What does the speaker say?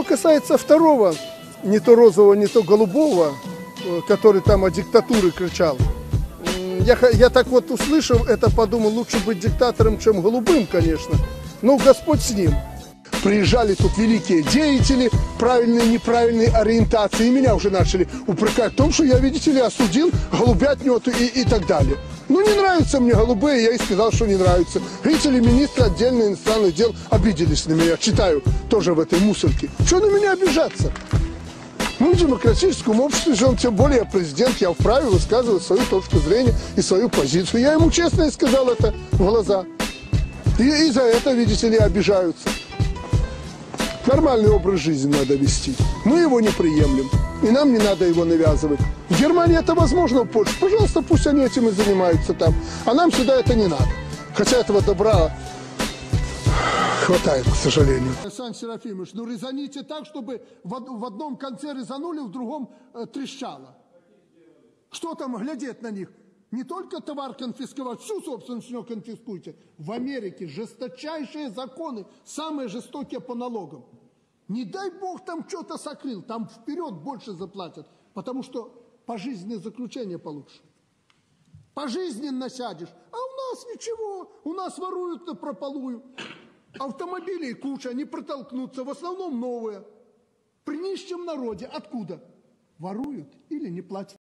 что касается второго, не то розового, не то голубого, э, который там о диктатуре кричал, я, я так вот услышав это, подумал, лучше быть диктатором, чем голубым, конечно. Ну, Господь с ним. Приезжали тут великие деятели правильной и неправильной ориентации. И меня уже начали упрекать в том, что я, видите ли, осудил голубятню и, и так далее. Ну, не нравятся мне голубые, я и сказал, что не нравятся. Видите ли, министры отдельно иностранных дел обиделись на меня. Читаю тоже в этой мусорке. Что на меня обижаться? Мы в демократическом обществе живем, тем более я президент, я вправе высказывать свою точку зрения и свою позицию. Я ему честно и сказал это в глаза. И, и за это, видите ли, обижаются. Нормальный образ жизни надо вести. Мы его не приемлем. И нам не надо его навязывать. В Германии это возможно, в Польше. Пожалуйста, пусть они этим и занимаются там. А нам сюда это не надо. Хотя этого добра хватает, к сожалению. Александр Серафимович, ну резаните так, чтобы в одном конце резанули, в другом э, трещало. Что там глядеть на них? Не только товар конфисковать, всю собственность у него конфискуйте. В Америке жесточайшие законы, самые жестокие по налогам. Не дай бог там что-то сокрыл, там вперед больше заплатят, потому что пожизненное заключение получишь. Пожизненно сядешь. А у нас ничего, у нас воруют на прополую. Автомобилей куча, не протолкнуться, в основном новые. При нищем народе. Откуда? Воруют или не платят.